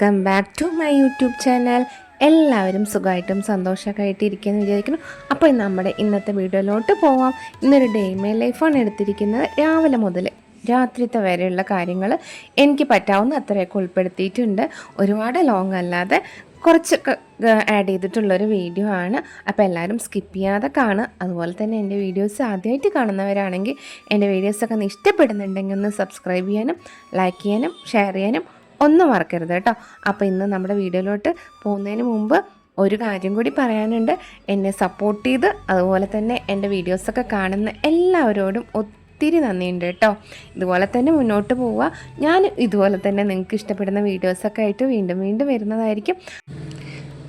Welcome back to my YouTube channel എല്ലാവരും സുഖമായിട്ടും സന്തോഷമൊക്കെ ഇരിക്കുമെന്ന് വിചാരിക്കുന്നു. അപ്പോൾ നമ്മുടെ ഇന്നത്തെ വീഡിയോയിലോട്ട് പോവാം. ഇന്നൊരു ഡേ മൈ ലൈഫാണ് എടുത്തിരിക്കുന്നത്. രാവിലെ മുതൽ രാത്രിത്തെ വരെയുള്ള കാര്യങ്ങൾ എനിക്ക് പറ്റാവുന്ന അത്രയൊക്കെ ഉൾപ്പെടുത്തിയിട്ടുണ്ട്. ഒരുപാട് ലോങ് അല്ലാതെ കുറച്ചൊക്കെ ആഡ് ചെയ്തിട്ടുള്ളൊരു വീഡിയോ ആണ്. അപ്പോൾ എല്ലാവരും സ്കിപ്പ് ചെയ്യാതെ കാണുക. അതുപോലെ തന്നെ എന്റെ വീഡിയോസ് ആദ്യമായിട്ട് കാണുന്നവരാണെങ്കിൽ എന്റെ വീഡിയോസൊക്കെ ഒന്ന് ഇഷ്ടപ്പെടുന്നുണ്ടെങ്കിൽ ഒന്ന് സബ്സ്ക്രൈബ് ചെയ്യാനും ലൈക്ക് ചെയ്യാനും ഷെയർ ചെയ്യാനും ഒന്നും മറക്കരുത് കേട്ടോ. അപ്പോൾ ഇന്ന് നമ്മുടെ വീഡിയോയിലോട്ട് പോകുന്നതിന് മുമ്പ് ഒരു കാര്യം കൂടി പറയാനുണ്ട്. എന്നെ സപ്പോർട്ട് ചെയ്ത് അതുപോലെ തന്നെ എന്റെ വീഡിയോസൊക്കെ കാണുന്ന എല്ലാവരോടും ഒത്തിരി നന്ദിയുണ്ട് കേട്ടോ. ഇതുപോലെ തന്നെ മുന്നോട്ട് പോവുക. ഞാൻ ഇതുപോലെ തന്നെ നിങ്ങൾക്ക് ഇഷ്ടപ്പെടുന്ന വീഡിയോസൊക്കെ ആയിട്ട് വീണ്ടും വീണ്ടും വരുന്നതായിരിക്കും.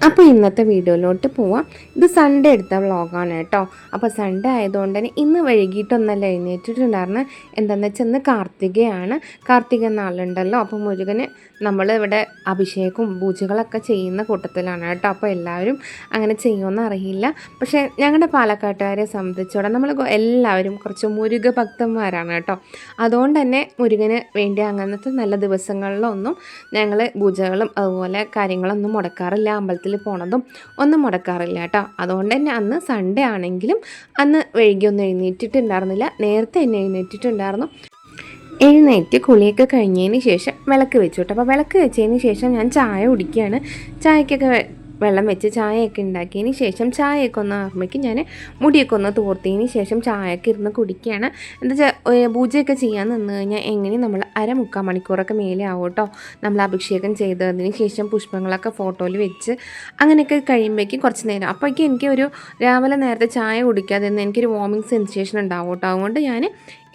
അപ്പോൾ ഇന്നത്തെ വീഡിയോയിലോട്ട് പോവാം. ഇത് സൺഡേ എടുത്ത വ്ളോഗാണ് കേട്ടോ. അപ്പോൾ സൺഡേ ആയതുകൊണ്ട് തന്നെ ഇന്ന് വൈകിട്ടൊന്നല്ല എഴുന്നേറ്റിട്ടുണ്ടായിരുന്നു. എന്താണെന്ന് വെച്ചാൽ ഇന്ന് കാർത്തികയാണ്. കാർത്തിക നാളുണ്ടല്ലോ. അപ്പോൾ മുരുകന് നമ്മൾ ഇവിടെ അഭിഷേകവും പൂജകളൊക്കെ ചെയ്യുന്ന കൂട്ടത്തിലാണ് കേട്ടോ. അപ്പോൾ എല്ലാവരും അങ്ങനെ ചെയ്യുമെന്ന് അറിയില്ല. പക്ഷേ ഞങ്ങളുടെ പാലക്കാട്ടുകാരെ സംബന്ധിച്ചോടെ നമ്മൾ എല്ലാവരും കുറച്ച് മുരുക ഭക്തന്മാരാണ് കേട്ടോ. അതുകൊണ്ട് തന്നെ മുരുകന് വേണ്ടി അങ്ങനത്തെ നല്ല ദിവസങ്ങളിലൊന്നും ഞങ്ങൾ പൂജകളും അതുപോലെ കാര്യങ്ങളൊന്നും മുടക്കാറില്ല. അമ്പലത്തിൽ പോണതും ഒന്നും മുടക്കാറില്ല കേട്ടോ. അതുകൊണ്ട് തന്നെ അന്ന് സൺഡേ ആണെങ്കിലും അന്ന് വൈകിയൊന്നും എഴുന്നേറ്റിട്ടുണ്ടായിരുന്നില്ല. നേരത്തെ തന്നെ എഴുന്നേറ്റിട്ടുണ്ടായിരുന്നു. എഴുന്നേറ്റ് കുളിയൊക്കെ കഴിഞ്ഞതിന് ശേഷം വിളക്ക് വെച്ചു കേട്ടോ. അപ്പോൾ വിളക്ക് വെച്ചതിന് ശേഷം ഞാൻ ചായ കുടിക്കുകയാണ്. ചായക്കൊക്കെ വെള്ളം വെച്ച് ചായയൊക്കെ ഉണ്ടാക്കിയതിന് ശേഷം ചായയൊക്കെ ഒന്ന് ആകുമ്പോഴേക്ക് ഞാൻ മുടിയൊക്കെ ഒന്ന് തോർത്തിയതിന് ശേഷം ചായയൊക്കെ ഇരുന്ന് കുടിക്കുകയാണ്. എന്താ പൂജയൊക്കെ ചെയ്യാൻ നിന്ന് കഴിഞ്ഞാൽ എങ്ങനെ നമ്മൾ അര മുക്കാൽ മണിക്കൂറൊക്കെ മേലെ ആവും കേട്ടോ. നമ്മൾ അഭിഷേകം ചെയ്തതിന് ശേഷം പുഷ്പങ്ങളൊക്കെ ഫോട്ടോയിൽ വെച്ച് അങ്ങനെയൊക്കെ കഴിയുമ്പോഴേക്കും കുറച്ച് നേരം. അപ്പോഴേക്കും എനിക്ക് ഒരു രാവിലെ നേരത്തെ ചായ കുടിക്കാതെ നിന്ന് എനിക്കൊരു വോമിങ് സെൻസേഷൻ ഉണ്ടാവും കേട്ടോ. അതുകൊണ്ട് ഞാൻ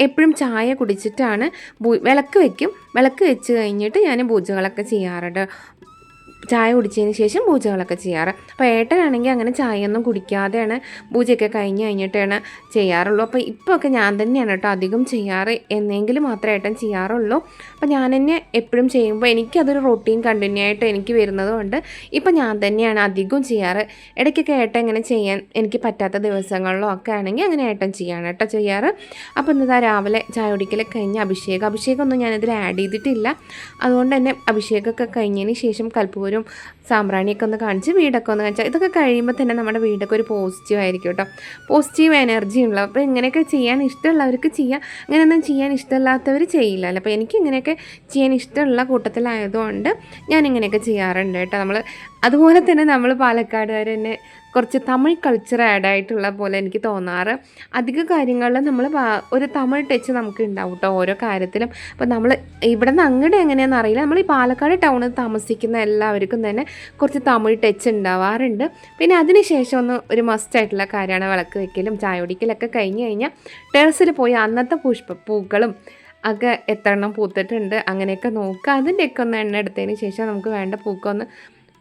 എപ്പോഴും ചായ കുടിച്ചിട്ടാണ് വിളക്ക് വെക്കും. വിളക്ക് വെച്ച് കഴിഞ്ഞിട്ട് ഞാൻ പൂജകളൊക്കെ ചെയ്യാറുണ്ട്. ചായ കുടിച്ചതിന് ശേഷം പൂജകളൊക്കെ ചെയ്യാറ്. അപ്പോൾ ഏട്ടനാണെങ്കിൽ അങ്ങനെ ചായയൊന്നും കുടിക്കാതെയാണ് പൂജയൊക്കെ കഴിഞ്ഞ് കഴിഞ്ഞിട്ടാണ് ചെയ്യാറുള്ളൂ. അപ്പോൾ ഇപ്പോൾ ഒക്കെ ഞാൻ തന്നെയാണ് കേട്ടോ അധികം ചെയ്യാറ്. എന്നെങ്കിലും മാത്രമേ ഏട്ടൻ ചെയ്യാറുള്ളൂ. അപ്പോൾ ഞാൻ തന്നെ എപ്പോഴും ചെയ്യുമ്പോൾ എനിക്കതൊരു റൊട്ടീൻ കണ്ടിന്യൂ ആയിട്ട് എനിക്ക് വരുന്നത് കൊണ്ട് ഇപ്പോൾ ഞാൻ തന്നെയാണ് അധികം ചെയ്യാറ്. ഇടയ്ക്കൊക്കെ ഏട്ടൻ ഇങ്ങനെ ചെയ്യാൻ എനിക്ക് പറ്റാത്ത ദിവസങ്ങളിലോ ഒക്കെ ആണെങ്കിൽ അങ്ങനെ ഏട്ടൻ ചെയ്യാണ് കേട്ടോ ചെയ്യാറ്. അപ്പോൾ ഇന്നതാ രാവിലെ ചായ കുടിക്കലൊക്കെ കഴിഞ്ഞ് അഭിഷേകം അഭിഷേകമൊന്നും ഞാനിതിൽ ആഡ് ചെയ്തിട്ടില്ല. അതുകൊണ്ട് തന്നെ അഭിഷേകമൊക്കെ കഴിഞ്ഞതിന് ശേഷം കൽപ്പൂരും സാമ്പ്രാണിയൊക്കെ ഒന്ന് കാണിച്ച് വീടൊക്കെ ഒന്ന് കാണിച്ചാൽ ഇതൊക്കെ കഴിയുമ്പോൾ തന്നെ നമ്മുടെ വീടൊക്കെ ഒരു പോസിറ്റീവ് ആയിരിക്കും കേട്ടോ. പോസിറ്റീവ് എനർജി ഉള്ള അപ്പോൾ ഇങ്ങനെയൊക്കെ ചെയ്യാൻ ഇഷ്ടമുള്ളവർക്ക് ചെയ്യാം. അങ്ങനെയൊന്നും ചെയ്യാൻ ഇഷ്ടമില്ലാത്തവർ ചെയ്യില്ലല്ലോ. അപ്പോൾ എനിക്ക് ഇങ്ങനെയൊക്കെ ചെയ്യാൻ ഇഷ്ടമുള്ള കൂട്ടത്തിലായതുകൊണ്ട് ഞാൻ ഇങ്ങനെയൊക്കെ ചെയ്യാറുണ്ട് കേട്ടോ. നമ്മൾ അതുപോലെ തന്നെ നമ്മൾ പാലക്കാടുകാർ തന്നെ കുറച്ച് തമിഴ് കൾച്ചർ ആഡ് ആയിട്ടുള്ള പോലെ എനിക്ക് തോന്നാറ്. അധിക കാര്യങ്ങളിൽ നമ്മൾ ഒരു തമിഴ് ടച്ച് നമുക്ക് ഉണ്ടാവും കേട്ടോ ഓരോ കാര്യത്തിലും. അപ്പോൾ നമ്മൾ ഇവിടെ നിന്ന് അങ്ങോട്ട് എങ്ങനെയാണെന്ന് അറിയില്ല. നമ്മൾ ഈ പാലക്കാട് ടൗണിൽ താമസിക്കുന്ന എല്ലാവർക്കും തന്നെ കുറച്ച് തമിഴ് ടച്ച് ഉണ്ടാവാറുണ്ട് പിന്നെ അതിന് ശേഷം ഒന്ന് ഒരു മസ്റ്റ് ആയിട്ടുള്ള കാര്യമാണ് വിളക്ക് വെക്കലും ചായ കുടിക്കലൊക്കെ കഴിഞ്ഞ് കഴിഞ്ഞാൽ ടെറസിൽ പോയി അന്നത്തെ പുഷ്പ പൂക്കളും ഒക്കെ എത്ര എണ്ണം പൂത്തിട്ടുണ്ട്. അങ്ങനെയൊക്കെ നോക്കുക. അതിന്റെയൊക്കെ ഒന്ന് എണ്ണ എടുത്തതിന് ശേഷം നമുക്ക് വേണ്ട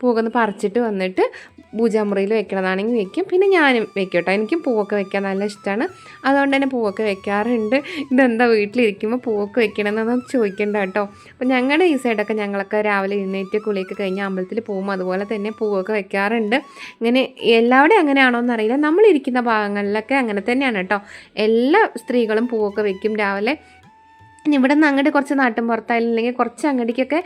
പൂക്കൊന്ന് പറിച്ചിട്ട് വന്നിട്ട് പൂജാമുറിയിൽ വെക്കണതാണെങ്കിൽ വെക്കും. പിന്നെ ഞാനും വെക്കും കേട്ടോ എനിക്കും പൂവൊക്കെ വെക്കാൻ നല്ല ഇഷ്ടമാണ്. അതുകൊണ്ട് തന്നെ പൂവൊക്കെ വെക്കാറുണ്ട്. ഇതെന്താ വീട്ടിലിരിക്കുമ്പോൾ പൂവൊക്കെ വെക്കണമെന്നൊന്നും ചോദിക്കേണ്ട കേട്ടോ. അപ്പോൾ ഞങ്ങളുടെ ഈ സൈഡൊക്കെ ഞങ്ങളൊക്കെ രാവിലെ എഴുന്നേറ്റ് കുളിയൊക്കെ കഴിഞ്ഞ് അമ്പലത്തിൽ പോകും അതുപോലെ തന്നെ പൂവൊക്കെ വെക്കാറുണ്ട്. ഇങ്ങനെ എല്ലാവിടെയും അങ്ങനെയാണോ എന്നറിയില്ല. നമ്മളിരിക്കുന്ന ഭാഗങ്ങളിലൊക്കെ അങ്ങനെ തന്നെയാണ് കേട്ടോ. എല്ലാ സ്ത്രീകളും പൂവൊക്കെ വെക്കും രാവിലെ. ഇവിടെ നിന്ന് അങ്ങോട്ട് കുറച്ച് പുറത്തായാലും അല്ലെങ്കിൽ കുറച്ച് അങ്ങോട്ടേക്കൊക്കെ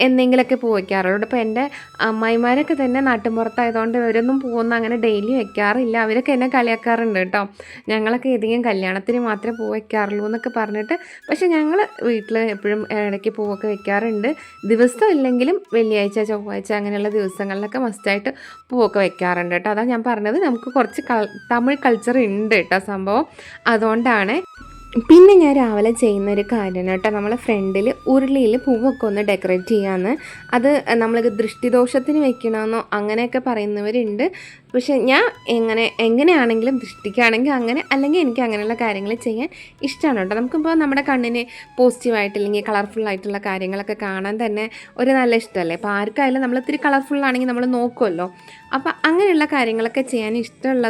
എന്തെങ്കിലുമൊക്കെ പൂ വയ്ക്കാറുള്ളൂ ഇപ്പോൾ എന്റെ അമ്മായിമാരൊക്കെ തന്നെ നാട്ടുമ്പുറത്തായതുകൊണ്ട് ഇവരൊന്നും പൂവൊന്നും അങ്ങനെ ഡെയിലി വെക്കാറില്ല. അവരൊക്കെ എന്നെ കളിയാക്കാറുണ്ട് കേട്ടോ. ഞങ്ങളൊക്കെ ഏതെങ്കിലും കല്യാണത്തിന് മാത്രമേ പൂ വയ്ക്കാറുള്ളൂ എന്നൊക്കെ പറഞ്ഞിട്ട്. പക്ഷേ ഞങ്ങൾ വീട്ടിൽ എപ്പോഴും ഇടയ്ക്ക് പൂവൊക്കെ വെക്കാറുണ്ട്. ദിവസം ഇല്ലെങ്കിലും വെള്ളിയാഴ്ച ചൊവ്വാഴ്ച അങ്ങനെയുള്ള ദിവസങ്ങളിലൊക്കെ മസ്റ്റായിട്ട് പൂവൊക്കെ വെക്കാറുണ്ട് കേട്ടോ. അതാണ് ഞാൻ പറഞ്ഞത്. നമുക്ക് കുറച്ച് തമിഴ് കൾച്ചർ ഉണ്ട് കേട്ടോ സംഭവം. അതുകൊണ്ടാണ് പിന്നെ ഞാൻ രാവിലെ ചെയ്യുന്ന ഒരു കാര്യമാണ് കേട്ടോ. നമ്മളെ ഫ്രണ്ടിൽ ഉരുളിയിൽ പൂവൊക്കെ ഒന്ന് ഡെക്കറേറ്റ് ചെയ്യാമെന്ന് അത് നമ്മൾ ദൃഷ്ടിദോഷത്തിന് വെക്കണമെന്നോ അങ്ങനെയൊക്കെ പറയുന്നവരുണ്ട്. പക്ഷെ ഞാൻ എങ്ങനെ എങ്ങനെയാണെങ്കിലും ദൃഷ്ടിക്കാണെങ്കിൽ അങ്ങനെ അല്ലെങ്കിൽ എനിക്ക് അങ്ങനെയുള്ള കാര്യങ്ങൾ ചെയ്യാൻ ഇഷ്ടമാണ് കേട്ടോ. നമുക്കിപ്പോൾ നമ്മുടെ കണ്ണിന് പോസിറ്റീവായിട്ട് അല്ലെങ്കിൽ കളർഫുൾ ആയിട്ടുള്ള കാര്യങ്ങളൊക്കെ കാണാൻ തന്നെ ഒരു നല്ല ഇഷ്ടമല്ലേ? അപ്പോൾ ആർക്കായാലും നമ്മൾ ഇത്തിരി കളർഫുൾ ആണെങ്കിൽ നമ്മൾ നോക്കുമല്ലോ. അപ്പോൾ അങ്ങനെയുള്ള കാര്യങ്ങളൊക്കെ ചെയ്യാൻ ഇഷ്ടമുള്ള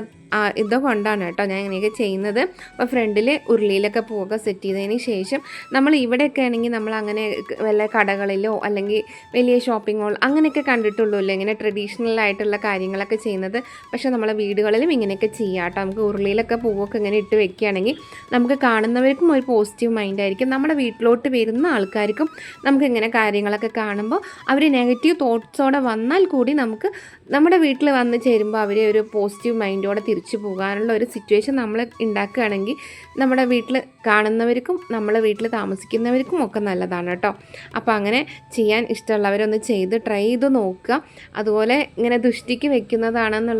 ഇതുകൊണ്ടാണ് കേട്ടോ ഞാൻ ഇങ്ങനെയൊക്കെ ചെയ്യുന്നത്. അപ്പോൾ ഫ്രണ്ടിൽ ഉരുളിയിലൊക്കെ പോവുക സെറ്റ് ചെയ്തതിന് ശേഷം നമ്മൾ ഇവിടെയൊക്കെ ആണെങ്കിൽ നമ്മൾ അങ്ങനെ വല്ല കടകളിലോ അല്ലെങ്കിൽ വലിയ ഷോപ്പിംഗ് മോൾ അങ്ങനെയൊക്കെ കണ്ടിട്ടുള്ളൂ ഇങ്ങനെ ട്രഡീഷണൽ ആയിട്ടുള്ള കാര്യങ്ങളൊക്കെ ചെയ്യുന്നത് പക്ഷേ നമ്മളെ വീടുകളിലും ഇങ്ങനെയൊക്കെ ചെയ്യാം കേട്ടോ. നമുക്ക് ഉരുളിയിലൊക്കെ പൂവൊക്കെ ഇങ്ങനെ ഇട്ട് വെക്കുകയാണെങ്കിൽ നമുക്ക് കാണുന്നവർക്കും ഒരു പോസിറ്റീവ് മൈൻഡ് ആയിരിക്കും. നമ്മുടെ വീട്ടിലോട്ട് വരുന്ന ആൾക്കാർക്കും നമുക്ക് ഇങ്ങനെ കാര്യങ്ങളൊക്കെ കാണുമ്പോൾ അവർ നെഗറ്റീവ് തോട്ട്സോടെ വന്നാൽ കൂടി നമുക്ക് നമ്മുടെ വീട്ടിൽ വന്ന് ചേരുമ്പോൾ അവരെ ഒരു പോസിറ്റീവ് മൈൻഡോടെ തിരിച്ചു പോകാനുള്ള ഒരു സിറ്റുവേഷൻ നമ്മൾ ഉണ്ടാക്കുകയാണെങ്കിൽ നമ്മുടെ വീട്ടിൽ കാണുന്നവർക്കും നമ്മളെ വീട്ടിൽ താമസിക്കുന്നവർക്കും ഒക്കെ നല്ലതാണ് കേട്ടോ. അപ്പോൾ അങ്ങനെ ചെയ്യാൻ ഇഷ്ടമുള്ളവരൊന്ന് ചെയ്ത് ട്രൈ ചെയ്ത് നോക്കുക. അതുപോലെ ഇങ്ങനെ ദുഷ്ടിക്ക്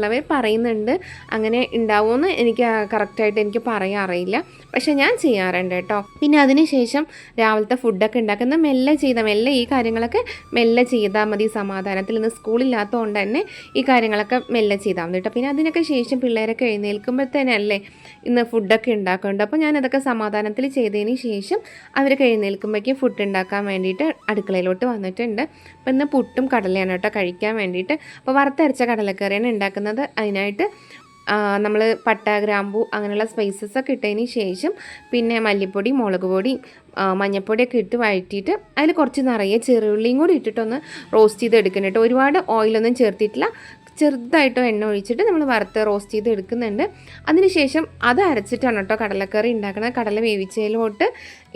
വെക്കുന്നതാണെന്നുള്ളവർ പറയുന്നുണ്ട് അങ്ങനെ ഉണ്ടാവുമെന്ന് എനിക്ക് കറക്റ്റായിട്ട് എനിക്ക് പറയാൻ അറിയില്ല. പക്ഷെ ഞാൻ ചെയ്യാറുണ്ട് കേട്ടോ. പിന്നെ അതിനുശേഷം രാവിലത്തെ ഫുഡൊക്കെ ഉണ്ടാക്കുന്ന മെല്ലെ ചെയ്ത മെല്ലെ ഈ കാര്യങ്ങളൊക്കെ മെല്ലെ ചെയ്താൽ മതി. സമാധാനത്തിൽ ഇന്ന് സ്കൂളില്ലാത്തതുകൊണ്ട് തന്നെ ഈ കാര്യങ്ങളൊക്കെ മെല്ലെ ചെയ്താൽ മതി കേട്ടോ. പിന്നെ അതിനൊക്കെ ശേഷം പിള്ളേരൊക്കെ എഴുന്നേൽക്കുമ്പോഴത്തേനല്ലേ ഇന്ന് ഫുഡൊക്കെ ഉണ്ടാക്കുന്നുണ്ട്. അപ്പോൾ ഞാനതൊക്കെ സമാധാനത്തിൽ ചെയ്തതിന് ശേഷം അവരൊക്കെ എഴുന്നേൽക്കുമ്പോഴേക്കും ഫുഡ് ഉണ്ടാക്കാൻ വേണ്ടിയിട്ട് അടുക്കളയിലോട്ട് വന്നിട്ടുണ്ട്. അപ്പോൾ ഇന്ന് പുട്ടും കടലയാണ് കേട്ടോ കഴിക്കാൻ വേണ്ടിയിട്ട്. അപ്പോൾ വറുത്തരച്ച കടലക്കറിയാണ് ഉണ്ടാക്കുന്നത്. അതിനായിട്ട് നമ്മൾ പട്ട ഗ്രാമ്പു അങ്ങനെയുള്ള സ്പൈസസ് ഒക്കെ ഇട്ടതിന് ശേഷം പിന്നെ മല്ലിപ്പൊടി മുളക് പൊടി മഞ്ഞൾപ്പൊടിയൊക്കെ ഇട്ട് വഴറ്റിയിട്ട് അതിൽ കുറച്ച് നിറയെ ചെറുള്ളിയും കൂടി ഇട്ടിട്ടൊന്ന് റോസ്റ്റ് ചെയ്ത് എടുക്കണം കേട്ടോ. ഒരുപാട് ഓയിലൊന്നും ചേർത്തിട്ടില്ല. ചെറുതായിട്ടോ എണ്ണ ഒഴിച്ചിട്ട് നമ്മൾ വറുത്ത് റോസ്റ്റ് ചെയ്ത് എടുക്കുന്നുണ്ട്. അതിനുശേഷം അത് അരച്ചിട്ടാണ് കേട്ടോ കടലക്കറി ഉണ്ടാക്കുന്നത് കടല വേവിച്ചതിലോട്ട്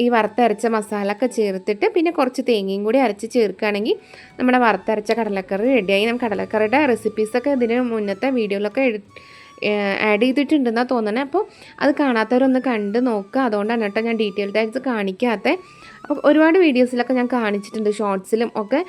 ഈ വറുത്തരച്ച മസാല ഒക്കെ ചേർത്തിട്ട് പിന്നെ കുറച്ച് തേങ്ങയും കൂടി അരച്ച് ചേർക്കുകയാണെങ്കിൽ നമ്മുടെ വറുത്തരച്ച കടലക്കറി റെഡിയായി. നമുക്ക് കടലക്കറിയുടെ റെസിപ്പീസൊക്കെ ഇതിന് മുന്നത്തെ വീഡിയോയിലൊക്കെ ആഡ് ചെയ്തിട്ടുണ്ടെന്നാണ് തോന്നണേ. അപ്പോൾ അത് കാണാത്തവരൊന്ന് കണ്ട് നോക്കുക അതുകൊണ്ടാണ് കേട്ടോ ഞാൻ ഡീറ്റെയിൽഡ് ആയിട്ട് കാണിക്കാത്തത് അപ്പോൾ ഒരുപാട് വീഡിയോസിലൊക്കെ ഞാൻ കാണിച്ചിട്ടുണ്ട് ഷോർട്സിലും ഒക്കെ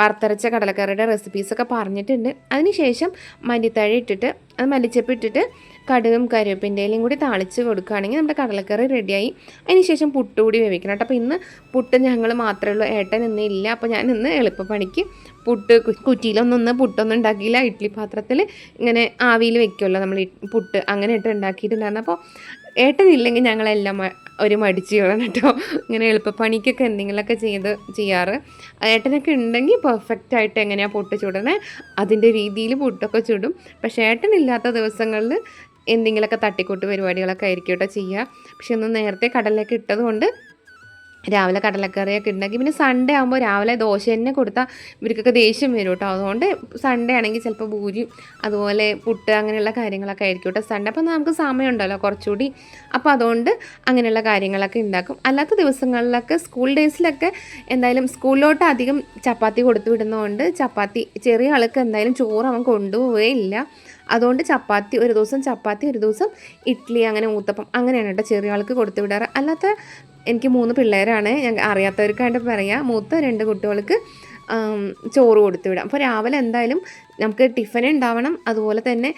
വറുത്തരച്ച കടലക്കറിയുടെ റെസിപ്പീസൊക്കെ പറഞ്ഞിട്ടുണ്ട്. അതിനുശേഷം മല്ലിത്തഴ ഇട്ടിട്ട് അത് മല്ലിച്ചപ്പ് ഇട്ടിട്ട് കടുകും കരുവേപ്പിന്റെയിലും കൂടി താളിച്ച് കൊടുക്കുകയാണെങ്കിൽ നമ്മുടെ കടലക്കറി റെഡിയായി അതിനുശേഷം പുട്ട് കൂടി വേവിക്കണം. കേട്ടോ അപ്പോൾ ഇന്ന് പുട്ട് ഞങ്ങൾ മാത്രമേ ഉള്ളൂ. ഏട്ടൻ ഇന്ന് ഇല്ല. അപ്പോൾ ഞാൻ ഇന്ന് എളുപ്പപ്പണിക്ക് പുട്ട് കുറ്റിയിലൊന്നൊന്ന് പുട്ടൊന്നും ഉണ്ടാക്കിയില്ല. ഇഡ്ഡലി പാത്രത്തിൽ ഇങ്ങനെ ആവിയിൽ വെക്കുമല്ലോ നമ്മൾ പുട്ട്. അങ്ങനെ ഇട്ട് ഉണ്ടാക്കിയിട്ടുണ്ടായിരുന്നു. അപ്പോൾ ഏട്ടനില്ലെങ്കിൽ ഞങ്ങളെല്ലാം ഒരു മടിച്ച് കൊള്ളണം കേട്ടോ. ഇങ്ങനെ എളുപ്പപ്പണിക്കൊക്കെ എന്തെങ്കിലുമൊക്കെ ചെയ്ത് ചെയ്യാറ്. ഏട്ടനൊക്കെ ഉണ്ടെങ്കിൽ പെർഫെക്റ്റ് ആയിട്ട് എങ്ങനെയാണ് പുട്ട് ചുടണേ? അതിന്റെ രീതിയിൽ പുട്ടൊക്കെ ചുടും. പക്ഷേ ഏട്ടനില്ലാത്ത ദിവസങ്ങളിൽ എന്തെങ്കിലുമൊക്കെ തട്ടിക്കൂട്ട് പരിപാടികളൊക്കെ ആയിരിക്കും കേട്ടോ ചെയ്യുക. പക്ഷെ ഒന്ന് നേരത്തെ കടലിലേക്ക് ഇട്ടതുകൊണ്ട് രാവിലെ കടലക്കറിയൊക്കെ ഉണ്ടാക്കി പിന്നെ സൺഡേ ആകുമ്പോൾ രാവിലെ ദോശ തന്നെ കൊടുത്താൽ ഇവർക്കൊക്കെ ദേഷ്യം വരും കേട്ടോ അതുകൊണ്ട് സൺഡേ ആണെങ്കിൽ ചിലപ്പോൾ പൂരി അതുപോലെ പുട്ട് അങ്ങനെയുള്ള കാര്യങ്ങളൊക്കെ ആയിരിക്കും കേട്ടോ സൺഡേ അപ്പോൾ നമുക്ക് സമയമുണ്ടല്ലോ കുറച്ചുകൂടി അപ്പോൾ അതുകൊണ്ട് അങ്ങനെയുള്ള കാര്യങ്ങളൊക്കെ ഉണ്ടാക്കും അല്ലാത്ത ദിവസങ്ങളിലൊക്കെ സ്കൂൾ ഡേയ്സിലൊക്കെ എന്തായാലും സ്കൂളിലോട്ട് അധികം ചപ്പാത്തി കൊടുത്തു വിടുന്നതുകൊണ്ട് ചപ്പാത്തി ചെറിയ ആൾക്ക് എന്തായാലും ചോറ് അവൻ കൊണ്ടുപോവേ ഇല്ല അതുകൊണ്ട് ചപ്പാത്തി ഒരു ദിവസം ചപ്പാത്തി ഒരു ദിവസം ഇഡ്ഡലി അങ്ങനെ ഊത്തപ്പം അങ്ങനെയാണ് കേട്ടോ ചെറിയ ആൾക്ക് കൊടുത്തു വിടാറ്. അല്ലാത്ത എനിക്ക് മൂന്ന് പിള്ളേരാണ്. ഞാൻ അറിയാത്തവർക്കായിട്ട് പറയാം. മൂത്ത രണ്ട് കുട്ടികൾക്ക് ചോറ് കൊടുത്തു വിടാം. അപ്പോൾ രാവിലെ എന്തായാലും നമുക്ക് ടിഫിൻ ഉണ്ടാവണം. അതുപോലെ തന്നെ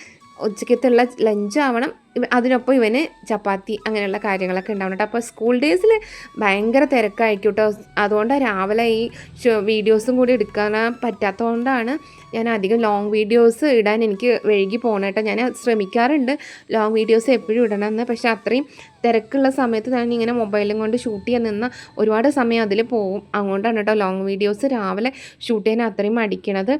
ഉച്ചക്കത്തുള്ള ലഞ്ച് ആവണം അതിനൊപ്പം ഇവന് ചപ്പാത്തി അങ്ങനെയുള്ള കാര്യങ്ങളൊക്കെ ഉണ്ടാവണം കേട്ടോ. അപ്പോൾ സ്കൂൾ ഡേയ്സിൽ ഭയങ്കര തിരക്കായിരിക്കും കേട്ടോ. അതുകൊണ്ട് രാവിലെ ഈ വീഡിയോസും കൂടി എടുക്കാൻ പറ്റാത്തതുകൊണ്ടാണ് ഞാൻ അധികം ലോങ് വീഡിയോസ് ഇടാൻ എനിക്ക് വൈകി പോകണം കേട്ടോ. ഞാൻ ശ്രമിക്കാറുണ്ട് ലോങ് വീഡിയോസ് എപ്പോഴും ഇടണമെന്ന്. പക്ഷേ അത്രയും തിരക്കുള്ള സമയത്ത് ഞാൻ ഇങ്ങനെ മൊബൈലും കൊണ്ട് ഷൂട്ട് ചെയ്യാൻ നിന്ന് ഒരുപാട് സമയം അതിൽ പോകും. അതുകൊണ്ടാണ് കേട്ടോ ലോങ് വീഡിയോസ് രാവിലെ ഷൂട്ട് ചെയ്യാൻ അത്രയും മടിക്കണത്.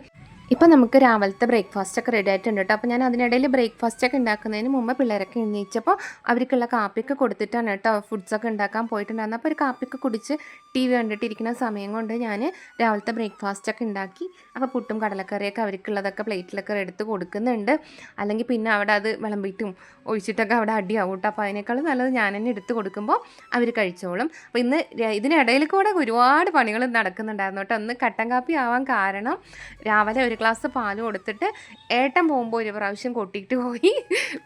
ഇപ്പം നമുക്ക് രാവിലത്തെ ബ്രേക്ക്ഫാസ്റ്റ് ഒക്കെ റെഡി ആയിട്ടുണ്ട് കേട്ടോ അപ്പോൾ ഞാൻ അതിനിടയിൽ ബ്രേക്ക്ഫാസ്റ്റ് ഒക്കെ ഉണ്ടാക്കുന്നതിന് മുമ്പ് പിള്ളേരൊക്കെ എണീച്ചപ്പോൾ അവർക്കുള്ള കാപ്പിയൊക്കെ കൊടുത്തിട്ടാണ് കേട്ടോ ഫുഡ്സൊക്കെ ഉണ്ടാക്കാൻ പോയിട്ടുണ്ടായിരുന്നത് അപ്പോൾ ഒരു കാപ്പിയൊക്കെ കുടിച്ച് ടി വി കണ്ടിട്ടിരിക്കുന്ന സമയം കൊണ്ട് ഞാൻ രാവിലത്തെ ബ്രേക്ക്ഫാസ്റ്റ് ഒക്കെ ഉണ്ടാക്കി അപ്പോൾ പുട്ടും കടലക്കറിയൊക്കെ അവർക്കുള്ളതൊക്കെ പ്ലേറ്റിലൊക്കെ എടുത്ത് കൊടുക്കുന്നുണ്ട്. അല്ലെങ്കിൽ പിന്നെ അവിടെ അത് വിളമ്പിയിട്ടും ഒഴിച്ചിട്ടൊക്കെ അവിടെ അടിയാവും കേട്ടോ അപ്പോൾ അതിനേക്കാളും നല്ലത് ഞാൻ തന്നെ എടുത്ത് കൊടുക്കുമ്പോൾ അവർ കഴിച്ചോളും. അപ്പോൾ ഇന്ന് ഇതിനിടയിൽ കൂടെ ഒരുപാട് പണികൾ നടക്കുന്നുണ്ടായിരുന്നു കേട്ടോ ഒന്ന് കട്ടൻ കാപ്പി ആവാൻ കാരണം രാവിലെ ഒരു ഗ്ലാസ് പാൽ കൊടുത്തിട്ട് ഏട്ടൻ പോകുമ്പോൾ ഒരു പ്രാവശ്യം കൊട്ടിയിട്ട് പോയി.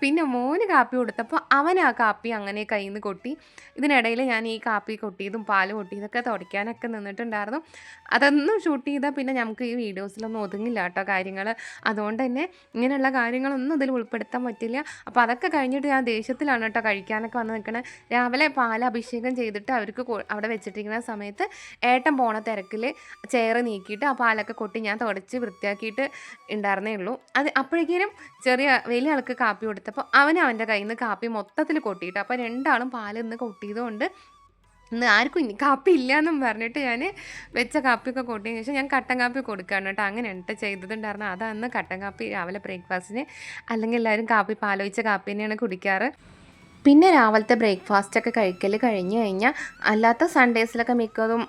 പിന്നെ മോന് കാപ്പി കൊടുത്തപ്പോൾ അവൻ ആ കാപ്പി അങ്ങനെ കയ്യിൽ നിന്ന് കൊട്ടി. ഇതിനിടയിൽ ഞാൻ ഈ കാപ്പി കൊട്ടിയതും പാൽ കൊട്ടിയതൊക്കെ തുടയ്ക്കാനൊക്കെ നിന്നിട്ടുണ്ടായിരുന്നു. അതൊന്നും ഷൂട്ട് ചെയ്താൽ പിന്നെ നമുക്ക് ഈ വീഡിയോസിലൊന്നും ഒതുങ്ങില്ല കേട്ടോ കാര്യങ്ങൾ അതുകൊണ്ട് തന്നെ ഇങ്ങനെയുള്ള കാര്യങ്ങളൊന്നും ഇതിൽ ഉൾപ്പെടുത്താൻ പറ്റില്ല. അപ്പോൾ അതൊക്കെ കഴിഞ്ഞിട്ട് ഞാൻ ദേഷ്യത്തിലാണ് കേട്ടോ കഴിക്കാനൊക്കെ വന്ന് നിൽക്കണേ രാവിലെ പാൽ അഭിഷേകം ചെയ്തിട്ട് അവർക്ക് അവിടെ വെച്ചിട്ടിരിക്കുന്ന സമയത്ത് ഏട്ടൻ പോണ തിരക്കിൽ ചെയർ നീക്കിയിട്ട് ആ പാലൊക്കെ കൊട്ടി ഞാൻ തുടച്ച് വൃത്തിയാക്കിയിട്ട് ഉണ്ടായിരുന്നേ ഉള്ളൂ. അത് അപ്പോഴേക്കും ചെറിയ വലിയ ആൾക്ക് കാപ്പി കൊടുത്തപ്പോൾ അവൻ അവന്റെ കയ്യിൽ നിന്ന് കാപ്പി മൊത്തത്തിൽ കൊട്ടിയിട്ട് അപ്പോൾ രണ്ടാളും പാൽ ഇന്ന് കൊട്ടിയതുകൊണ്ട് ഇന്ന് ആർക്കും ഇനി കാപ്പി ഇല്ല എന്നും പറഞ്ഞിട്ട് ഞാൻ വെച്ച കാപ്പിയൊക്കെ കൊട്ടിയതിന് ശേഷം ഞാൻ കട്ടൻ കാപ്പി കൊടുക്കുകയാണ് കേട്ടോ. അങ്ങനെ എന്നിട്ട് ചെയ്തിട്ടുണ്ടായിരുന്നു അതാണ് കട്ടൻ കാപ്പി രാവിലെ ബ്രേക്ക്ഫാസ്റ്റിന് അല്ലെങ്കിൽ എല്ലാവരും കാപ്പി പാലോയിച്ച കാപ്പി തന്നെയാണ് കുടിക്കാറ്. പിന്നെ രാവിലത്തെ ബ്രേക്ക്ഫാസ്റ്റ് ഒക്കെ കഴിക്കൽ കഴിഞ്ഞ് കഴിഞ്ഞാൽ അല്ലാത്ത സൺഡേസിലൊക്കെ മിക്കതും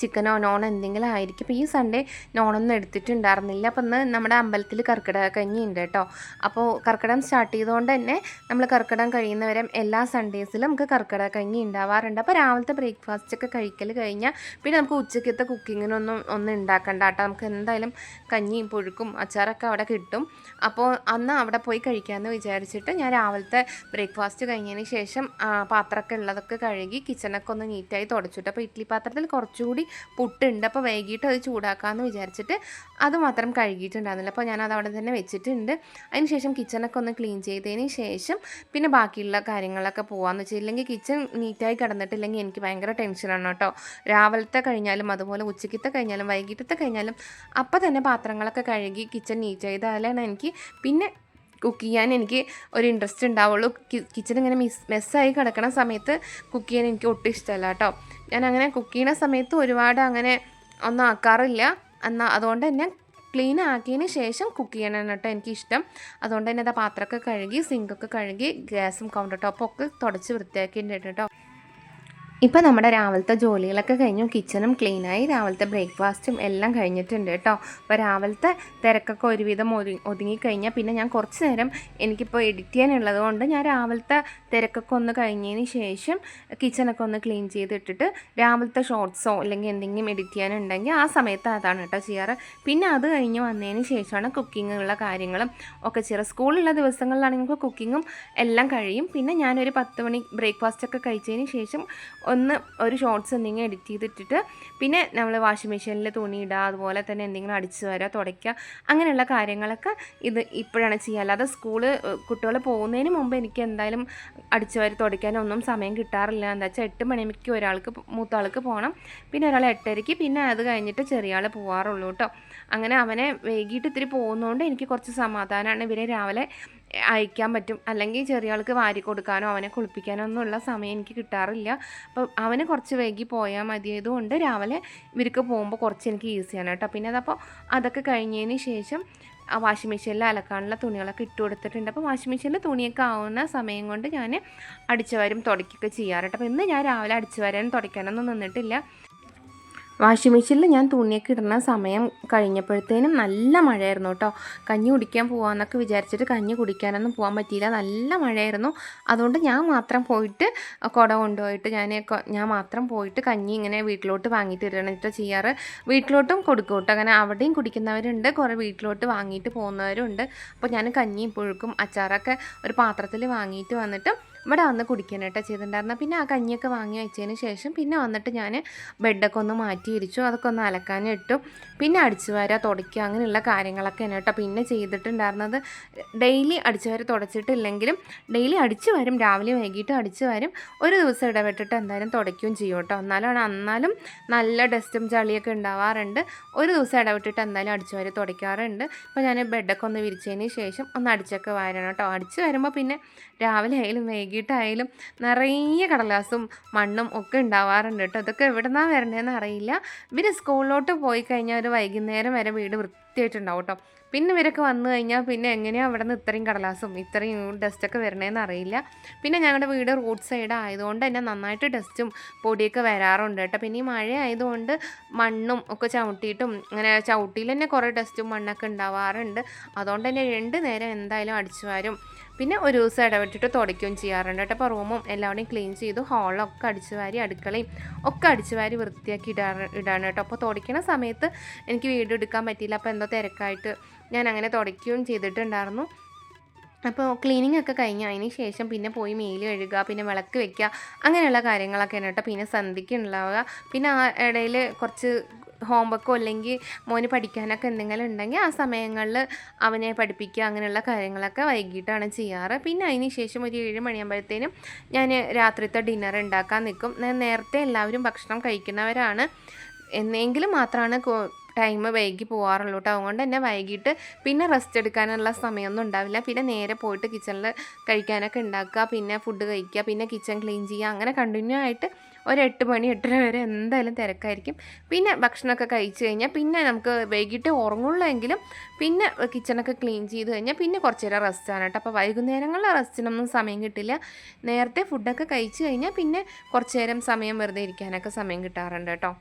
ചിക്കനോ നോണോ എന്തെങ്കിലും ആയിരിക്കും. അപ്പോൾ ഈ സൺഡേ നോണൊന്നും എടുത്തിട്ടുണ്ടായിരുന്നില്ല. അപ്പം ഇന്ന് നമ്മുടെ അമ്പലത്തിൽ കർക്കിടക കഞ്ഞി ഉണ്ട് കേട്ടോ. അപ്പോൾ കർക്കിടകം സ്റ്റാർട്ട് ചെയ്തുകൊണ്ട് തന്നെ നമ്മൾ കർക്കിടകം കഴിയുന്നവരെ എല്ലാ സൺഡേസിലും നമുക്ക് കർക്കിടക കഞ്ഞി ഉണ്ടാവാറുണ്ട്. അപ്പോൾ രാവിലത്തെ ബ്രേക്ക്ഫാസ്റ്റ് ഒക്കെ കഴിക്കൽ കഴിഞ്ഞാൽ പിന്നെ നമുക്ക് ഉച്ചക്കത്തെ കുക്കിങ്ങിനൊന്നും ഒന്നും ഉണ്ടാക്കണ്ട കേട്ടോ. നമുക്ക് എന്തായാലും കഞ്ഞിയും പുഴുക്കും അച്ചാറൊക്കെ അവിടെ കിട്ടും. അപ്പോൾ അന്ന് അവിടെ പോയി കഴിക്കാമെന്ന് വിചാരിച്ചിട്ട് ഞാൻ രാവിലത്തെ ബ്രേക്ക്ഫാസ്റ്റ് കഴിഞ്ഞതിന് ശേഷം ആ, പാത്രമൊക്കെ ഉള്ളതൊക്കെ കഴുകി കിച്ചണൊക്കെ ഒന്ന് നീറ്റായി തുടച്ചിട്ട്. അപ്പോൾ ഇഡ്ഡലി പാത്രത്തിൽ കുറച്ചുകൂടി പുട്ടുണ്ട്. അപ്പോൾ വൈകിട്ട് അത് ചൂടാക്കാമെന്ന് വിചാരിച്ചിട്ട് അത് മാത്രം കഴുകിയിട്ടുണ്ടായിരുന്നില്ല. അപ്പോൾ ഞാൻ അത് അവിടെ തന്നെ വെച്ചിട്ടുണ്ട്. അതിന് ശേഷം കിച്ചണൊക്കെ ഒന്ന് ക്ലീൻ ചെയ്തതിന് ശേഷം പിന്നെ ബാക്കിയുള്ള കാര്യങ്ങളൊക്കെ പോകാമെന്ന് വെച്ചാൽ ഇല്ലെങ്കിൽ കിച്ചൺ നീറ്റായി കിടന്നിട്ടില്ലെങ്കിൽ എനിക്ക് ഭയങ്കര ടെൻഷനാണ് കേട്ടോ. രാവിലത്തെ കഴിഞ്ഞാലും അതുപോലെ ഉച്ചക്കത്തെ കഴിഞ്ഞാലും വൈകിട്ടത്തെ കഴിഞ്ഞാലും അപ്പം തന്നെ പാത്രങ്ങളൊക്കെ കഴുകി കിച്ചൺ നീറ്റ് ചെയ്താലാണ് എനിക്ക് പിന്നെ കുക്ക് ചെയ്യാൻ എനിക്ക് ഒരു ഇൻട്രസ്റ്റ് ഉണ്ടാവുള്ളൂ. കിച്ചൺ ഇങ്ങനെ മിസ് മെസ്സായി കിടക്കണ സമയത്ത് കുക്ക് ചെയ്യാൻ എനിക്ക് ഒട്ടും ഇഷ്ടമല്ല കേട്ടോ. ഞാൻ അങ്ങനെ കുക്ക് ചെയ്യുന്ന സമയത്ത് ഒരുപാട് അങ്ങനെ ഒന്നും ആക്കാറില്ല. എന്നാൽ അതുകൊണ്ട് തന്നെ ക്ലീൻ ആക്കിയതിന് ശേഷം കുക്ക് ചെയ്യണം കേട്ടോ എനിക്കിഷ്ടം. അതുകൊണ്ട് തന്നെ അത് പാത്രമൊക്കെ കഴുകി സിങ്കൊക്കെ കഴുകി ഗ്യാസും കൗണ്ടർ ടോപ്പും ഒക്കെ തുടച്ച് വൃത്തിയാക്കിയിട്ടുണ്ട് കേട്ടോ. ഇപ്പം നമ്മുടെ രാവിലത്തെ ജോലികളൊക്കെ കഴിഞ്ഞു. കിച്ചണും ക്ലീനായി രാവിലത്തെ ബ്രേക്ക്ഫാസ്റ്റും എല്ലാം കഴിഞ്ഞിട്ടുണ്ട് കേട്ടോ. അപ്പോൾ രാവിലത്തെ തിരക്കൊക്കെ ഒരുവിധം ഒതു ഒതുങ്ങിക്കഴിഞ്ഞാൽ പിന്നെ ഞാൻ കുറച്ച് നേരം എനിക്കിപ്പോൾ എഡിറ്റ് ചെയ്യാനുള്ളത് കൊണ്ട് ഞാൻ രാവിലത്തെ തിരക്കൊക്കെ ഒന്ന് കഴിഞ്ഞതിന് ശേഷം കിച്ചണൊക്കെ ഒന്ന് ക്ലീൻ ചെയ്തിട്ടിട്ട് രാവിലത്തെ ഷോർട്സോ അല്ലെങ്കിൽ എന്തെങ്കിലും എഡിറ്റ് ചെയ്യാനുണ്ടെങ്കിൽ ആ സമയത്ത് അതാണ് കേട്ടോ ചെയ്യാറ്. പിന്നെ അത് കഴിഞ്ഞ് വന്നതിന് ശേഷമാണ് കുക്കിങ്ങുള്ള കാര്യങ്ങളും ഒക്കെ ചെയ്യാറ്. സ്കൂളുള്ള ദിവസങ്ങളിലാണെങ്കിൽ കുക്കിങ്ങും എല്ലാം കഴിയും. പിന്നെ ഞാനൊരു പത്ത് മണി ബ്രേക്ക്ഫാസ്റ്റൊക്കെ കഴിച്ചതിന് ശേഷം ഒന്ന് ഒരു ഷോർട്ട്സ് എന്തെങ്കിലും എഡിറ്റ് ചെയ്തിട്ടിട്ട് പിന്നെ നമ്മൾ വാഷിംഗ് മെഷീനിൽ തുണി ഇടുക അതുപോലെ തന്നെ എന്തെങ്കിലും അടിച്ചു വരിക തുടയ്ക്കുക അങ്ങനെയുള്ള കാര്യങ്ങളൊക്കെ ഇത് ഇപ്പോഴാണ് ചെയ്യുക. അല്ലാതെ സ്കൂൾ കുട്ടികൾ പോകുന്നതിന് മുമ്പ് എനിക്ക് എന്തായാലും അടിച്ചു വരി തുടയ്ക്കാനൊന്നും സമയം കിട്ടാറില്ല. എന്താ വെച്ചാൽ എട്ട് മണിക്ക് ഒരാൾക്ക് മൂത്ത ആൾക്ക് പോകണം പിന്നെ ഒരാൾ എട്ടരയ്ക്ക് പിന്നെ അത് കഴിഞ്ഞിട്ട് ചെറിയ ആൾ പോകാറുള്ളൂ കേട്ടോ. അങ്ങനെ അവനെ വൈകിട്ട് ഇത്തിരി പോകുന്നതുകൊണ്ട് എനിക്ക് കുറച്ച് സമാധാനമാണ് ഇവരെ രാവിലെ അയക്കാൻ പറ്റും. അല്ലെങ്കിൽ ചെറിയ ആൾക്ക് വാരി കൊടുക്കാനോ അവനെ കുളിപ്പിക്കാനോ ഒന്നും ഉള്ള സമയം എനിക്ക് കിട്ടാറില്ല. അപ്പോൾ അവന് കുറച്ച് വൈകി പോയാൽ മതിയതുകൊണ്ട് രാവിലെ ഇവർക്ക് പോകുമ്പോൾ കുറച്ച് എനിക്ക് ഈസിയാണ് കേട്ടോ. പിന്നെ അതപ്പോൾ അതൊക്കെ കഴിഞ്ഞതിന് ശേഷം ആ വാഷിംഗ് മെഷീനിൽ അലക്കാനുള്ള തുണികളൊക്കെ ഇട്ട് കൊടുത്തിട്ടുണ്ട്. അപ്പോൾ വാഷിംഗ് മെഷീനിൽ തുണിയൊക്കെ ആവുന്ന സമയം കൊണ്ട് ഞാൻ അടിച്ചു വരും തുടയ്ക്കുകയൊക്കെ ചെയ്യാറുണ്ട് അപ്പോൾ ഇന്ന് ഞാൻ രാവിലെ അടിച്ചു വരാനും തുടയ്ക്കാനൊന്നും നിന്നിട്ടില്ല. വാഷിംഗ് മെഷീനിൽ ഞാൻ തുണിയൊക്കെ ഇടുന്ന സമയം കഴിഞ്ഞപ്പോഴത്തേനും നല്ല മഴയായിരുന്നു കേട്ടോ. കഞ്ഞി കുടിക്കാൻ പോകാമെന്നൊക്കെ വിചാരിച്ചിട്ട് കഞ്ഞി കുടിക്കാനൊന്നും പോകാൻ പറ്റിയില്ല. നല്ല മഴയായിരുന്നു. അതുകൊണ്ട് ഞാൻ മാത്രം പോയിട്ട് കുട കൊണ്ടുപോയിട്ട് ഞാൻ ഞാൻ മാത്രം പോയിട്ട് കഞ്ഞി ഇങ്ങനെ വീട്ടിലോട്ട് വാങ്ങിയിട്ട് വരികയാണ് ചെയ്യാറ്. വീട്ടിലോട്ടും കൊടുക്കും കേട്ടോ. അങ്ങനെ അവിടെയും കുടിക്കുന്നവരുണ്ട്. കുറേ വീട്ടിലോട്ട് വാങ്ങിയിട്ട് പോകുന്നവരുണ്ട്. അപ്പോൾ ഞാൻ കഞ്ഞി പുഴുക്കും അച്ചാറൊക്കെ ഒരു പാത്രത്തിൽ വാങ്ങിയിട്ട് വന്നിട്ട് ഇവിടെ വന്ന് കുടിക്കാനായിട്ടാണ് ചെയ്തിട്ടുണ്ടായിരുന്നത് പിന്നെ ആ കഞ്ഞിയൊക്കെ വാങ്ങി വെച്ചതിന് ശേഷം പിന്നെ വന്നിട്ട് ഞാൻ ബെഡൊക്കെ ഒന്ന് മാറ്റി ഇരിച്ചു. അതൊക്കെ ഒന്ന് അലക്കാനും ഇട്ടു. പിന്നെ അടിച്ചു വര തുടയ്ക്കുക അങ്ങനെയുള്ള കാര്യങ്ങളൊക്കെയാണ് കേട്ടോ പിന്നെ ചെയ്തിട്ടുണ്ടായിരുന്നത്. ഡെയിലി അടിച്ചു വര തുടച്ചിട്ടില്ലെങ്കിലും ഡെയിലി അടിച്ചു വരും. രാവിലെ വൈകിട്ട് അടിച്ചു വരും. ഒരു ദിവസം ഇടപെട്ടിട്ട് എന്തായാലും തുടയ്ക്കുകയും ചെയ്യും കേട്ടോ. എന്നാലും എന്നാലും നല്ല ഡസ്റ്റും ചളിയൊക്കെ ഉണ്ടാവാറുണ്ട്. ഒരു ദിവസം ഇടവിട്ടിട്ട് എന്തായാലും അടിച്ചു വര തുടയ്ക്കാറുണ്ട്. അപ്പോൾ ഞാൻ ബെഡൊക്കെ ഒന്ന് വിരിച്ചതിന് ശേഷം ഒന്ന് അടിച്ചൊക്കെ വാരണം കേട്ടോ. അടിച്ച് വരുമ്പോൾ പിന്നെ രാവിലെ ആയാലും വൈകിട്ടായാലും നിറയെ കടലാസും മണ്ണും ഒക്കെ ഉണ്ടാവാറുണ്ട് കേട്ടോ. അതൊക്കെ എവിടെ നിന്നാണ് വരേണ്ടതെന്ന് അറിയില്ല. ഇവർ സ്കൂളിലോട്ട് പോയി കഴിഞ്ഞാൽ ഒരു വൈകുന്നേരം വരെ വീട് വൃത്തിയായിട്ടുണ്ടാവും കേട്ടോ. പിന്നെ ഇവരൊക്കെ വന്നു കഴിഞ്ഞാൽ പിന്നെ എങ്ങനെയാണ് അവിടെ നിന്ന് ഇത്രയും കടലാസും ഇത്രയും ഡസ്റ്റൊക്കെ വരണേന്ന് അറിയില്ല. പിന്നെ ഞങ്ങളുടെ വീട് റോഡ് സൈഡ് ആയതുകൊണ്ട് തന്നെ നന്നായിട്ട് ഡസ്റ്റും പൊടിയൊക്കെ വരാറുണ്ട് കേട്ടോ. പിന്നെ ഈ മഴ ആയതുകൊണ്ട് മണ്ണും ഒക്കെ ചവിട്ടിയിട്ടും അങ്ങനെ ചവിട്ടിയിൽ തന്നെ കുറേ ഡസ്റ്റും മണ്ണൊക്കെ ഉണ്ടാവാറുണ്ട്. അതുകൊണ്ട് തന്നെ രണ്ട് നേരം എന്തായാലും അടിച്ചു വരും. പിന്നെ ഒരു ദിവസം ഇടവിട്ടിട്ട് തുടയ്ക്കുകയും ചെയ്യാറുണ്ട് കേട്ടോ. അപ്പോൾ റൂമും എല്ലാവരുടെയും ക്ലീൻ ചെയ്തു ഹോളൊക്കെ അടിച്ചു വാരി അടുക്കളയും ഒക്കെ അടിച്ചു വാരി വൃത്തിയാക്കി ഇടാറ് ഇടാണ് കേട്ടോ. അപ്പോൾ തുടയ്ക്കണ സമയത്ത് എനിക്ക് വീഡിയോ എടുക്കാൻ പറ്റിയില്ല. അപ്പോൾ എന്തോ തിരക്കായിട്ട് ഞാൻ അങ്ങനെ തുടയ്ക്കുകയും ചെയ്തിട്ടുണ്ടായിരുന്നു. അപ്പോൾ ക്ലീനിങ് ഒക്കെ കഴിഞ്ഞ് അതിന് ശേഷം പിന്നെ പോയി മേൽ കഴുകുക പിന്നെ വിളക്ക് വെക്കുക അങ്ങനെയുള്ള കാര്യങ്ങളൊക്കെയാണ് കേട്ടോ. പിന്നെ സന്ധ്യയ്ക്ക് ഉണ്ടാവുക. പിന്നെ ആ ഇടയിൽ കുറച്ച് ഹോംവർക്കോ അല്ലെങ്കിൽ മോന് പഠിക്കാനൊക്കെ എന്തെങ്കിലും ഉണ്ടെങ്കിൽ ആ സമയങ്ങളിൽ അവനെ പഠിപ്പിക്കുക അങ്ങനെയുള്ള കാര്യങ്ങളൊക്കെ വൈകിട്ടാണ് ചെയ്യാറ്. പിന്നെ അതിന് ശേഷം ഒരു ഏഴ് മണിയാകുമ്പോഴത്തേനും ഞാൻ രാത്രിത്തെ ഡിന്നർ ഉണ്ടാക്കാൻ നിൽക്കും. ഞാൻ നേരത്തെ എല്ലാവരും ഭക്ഷണം കഴിക്കുന്നവരാണ്. എന്നെങ്കിലും മാത്രമാണ് ടൈം വൈകി പോകാറുള്ളൂ കേട്ടോ അതുകൊണ്ട് തന്നെ വൈകിട്ട് പിന്നെ റെസ്റ്റ് എടുക്കാനുള്ള സമയമൊന്നും ഉണ്ടാവില്ല. പിന്നെ നേരെ പോയിട്ട് കിച്ചണിൽ കഴിക്കാനൊക്കെ ഉണ്ടാക്കുക. പിന്നെ ഫുഡ് കഴിക്കുക. പിന്നെ കിച്ചൺ ക്ലീൻ ചെയ്യുക. അങ്ങനെ കണ്ടിന്യൂ ആയിട്ട് ഒരു എട്ട് മണി എട്ടര വരെ എന്തായാലും തിരക്കായിരിക്കും. പിന്നെ ഭക്ഷണമൊക്കെ കഴിച്ചു കഴിഞ്ഞാൽ പിന്നെ നമുക്ക് വൈകിട്ട് ഉറങ്ങുള്ളൂ എങ്കിലും പിന്നെ കിച്ചണൊക്കെ ക്ലീൻ ചെയ്ത് കഴിഞ്ഞാൽ പിന്നെ കുറച്ച് നേരം റെസ്റ്റാണ് കേട്ടോ. അപ്പോൾ വൈകുന്നേരങ്ങളിൽ റെസ്റ്റിനൊന്നും സമയം കിട്ടില്ല. നേരത്തെ ഫുഡൊക്കെ കഴിച്ചു കഴിഞ്ഞാൽ പിന്നെ കുറച്ച് നേരം സമയം വെറുതെ ഇരിക്കാനൊക്കെ സമയം കിട്ടാറുണ്ട് കേട്ടോ.